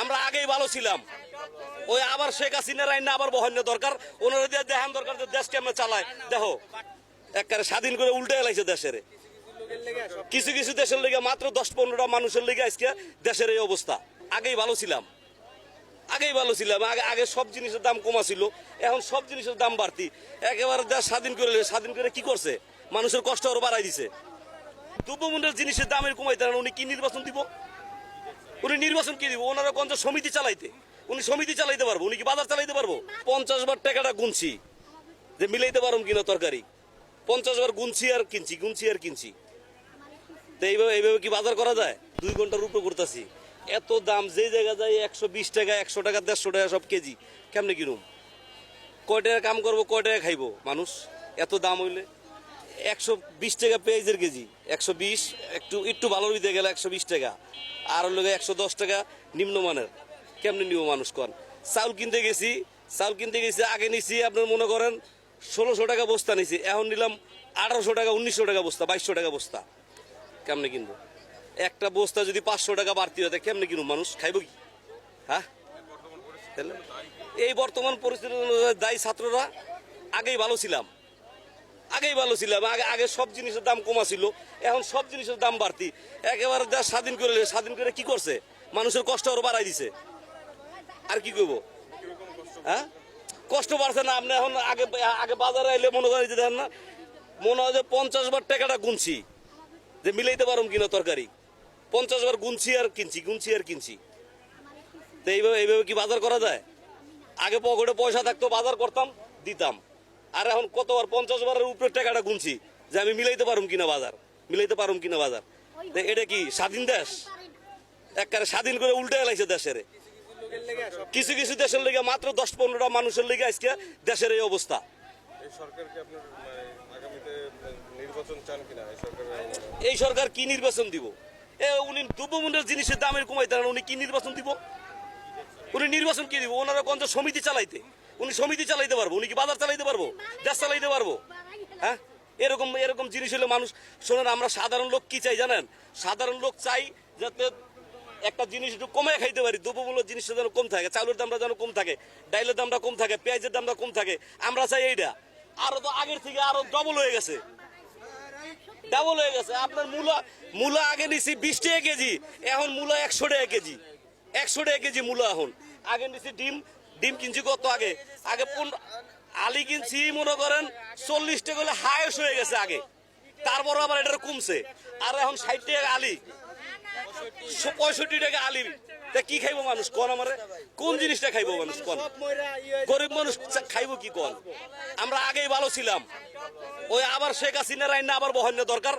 আমরা আগেই ভালো ছিলাম। ওই আবার শেখ হাসিনার আইন আবার বহন্য দরকার। ওনারা দিয়ে দেখান দরকার যে দেশকে আমরা চালাই দেখো, একবারে স্বাধীন করে উল্টে এলাইছে দেশের। কিছু কিছু দেশের লেগে মাত্র দশ পনেরোটা মানুষের লেগে আজকে দেশের এই অবস্থা। আগেই ভালো ছিলাম। আগেই ভালো ছিলাম। আগে আগে সব জিনিসের দাম কমা ছিল। এখন সব জিনিসের দাম বাড়তি। একেবারে দেশ স্বাধীন করে স্বাধীন করে কি করছে? মানুষের কষ্ট আরও বাড়াই দিছে। দ্রব্যমূল্যের জিনিসের দামের পারেন, উনি কি নির্বাচন দিব? উনি নির্বাচন কি দিব? ওনারা কোন সমিতি চালাইতে? উনি সমিতি চালাইতে পারব? উনি কি বাজার চালাইতে পারব? পঞ্চাশ বার টাকাটা গুনছি। যে মিলাইতে পারম কিনা তরকারি? পঞ্চাশ বার গুনছি আর কিনছি, গুনছি আর কিনছি। তো এইভাবে এইভাবে কি বাজার করা যায়? দুই ঘণ্টার উপরে করতেছি। এত দাম, যে জায়গা যায় একশো বিশ টাকা, একশো টাকা, দেড়শো টাকা সব কেজি। কেমনে কিনুম? কয় টাকা কাম করব, কয় টাকা খাইবো মানুষ? এত দাম হইলে? একশো বিশ টাকা পেঁয়াজের কেজি। একশো বিশ, একটু একটু ভালো দিতে গেলে একশো বিশ টাকা। আর হলো একশো দশ টাকা নিম্নমানের। কেমনে নিব মানুষ কন? চাউল কিনতে গেছি, চাউল কিনতে গেছি, আগে নিছি, আপনার মনে করেন ষোলোশো টাকা বস্তা নিছি, এখন নিলাম আঠারোশো টাকা, উনিশশো টাকা বস্তা, বাইশশো টাকা বস্তা। কেমনে কিনবো? একটা বস্তা যদি পাঁচশো টাকা বাড়তি হয় কেমনে কিনবো মানুষ? খাইব কি? হ্যাঁ? এই বর্তমান পরিস্থিতি দায়ী ছাত্ররা আগেই ভালো ছিলাম। আগেই ভালো ছিলাম আগে আগে সব জিনিসের দাম কমা ছিল, এখন সব জিনিসের দাম বাড়তি। একেবারে দেশ স্বাধীন করে স্বাধীন করে কি করছে? মানুষের কষ্ট আরও বাড়াই দিছে। আর কি করব হ্যাঁ? কষ্ট বাড়ছে না আপনি এখন আগে আগে বাজারে এলে মনে করেন যে দেখেন না, মনে হয় যে পঞ্চাশ বার টাকাটা গুনছি, যে মিলাইতে পারুম কিনা তরকারি। পঞ্চাশ বার গুনছি আর কিনছি, গুনছি আর কিনছি। তো এইভাবে এইভাবে কি বাজার করা যায়? আগে পকেটে পয়সা থাকতো, বাজার করতাম, দিতাম। আর এখন কতবার পঞ্চাশ বারের উপরে টাকাটা গুনছি যে আমি মিলাইতে পারুম কিনা বাজার? মিলাইতে পারুম কিনা বাজার? এটা কি স্বাধীন দেশ? একবারে স্বাধীন করে উল্টে এলাইছে দেশের। কিছু কিছু দেশের লেগে মাত্র দশ পনেরোটা মানুষের লেগে আজকে দেশের এই অবস্থা। এই মানে, সরকার কি নির্বাচন দিব? এ উনি দ্রব্যমূল্যের জিনিসের দামের কমাইতে উনি কি নির্বাচন দিব? উনি নির্বাচন কি দিব? ওনারা কোন সমিতি চালাইতে? উনি সমিতি চালাইতে পারব উনি কি বাজার চালাইতে পারব? দেশ চালাইতে পারব? হ্যাঁ? এরকম এরকম জিনিস হলে মানুষ শোনেন আমরা সাধারণ লোক কি চাই জানেন? সাধারণ লোক চাই যাতে একটা জিনিস একটু কমে খাইতে পারি দ্রব্যমূল্য জিনিসটা যেন কম থাকে চাউলের দামটা যেন কম থাকে ডাইলের দামটা কম থাকে পেঁয়াজের দামটা কম থাকে আমরা চাই এইটা। আরও তো আগের থেকে আরও ডবল হয়ে গেছে। ডাবল হয়ে গেছে। আপনার মূলা মূলা আগে নিছি বিশ টাকা কেজি এখন মূলা একশো টাকা কেজি। একশো টাকা কেজি মূলা এখন। আগে নিছি ডিম ডিম কিনছি কত আগে? আগে আলি কিনছি, মনে করেন চল্লিশ টাকা হায়েস্ট হয়ে গেছে আগে। তারপর আবার এটা কমছে। আর এখন ষাট টাকা আলি। পঁয়ষট্টি টাকা আলি তা কি খাইবো মানুষ? কন আমারে? কোন জিনিসটা খাইবো মানুষ? কন? গরিব মানুষ খাইবো কি কোন? আমরা আগেই ভালো ছিলাম। ওই আবার শেখ হাসিনার আইন আবার বহন্য দরকার।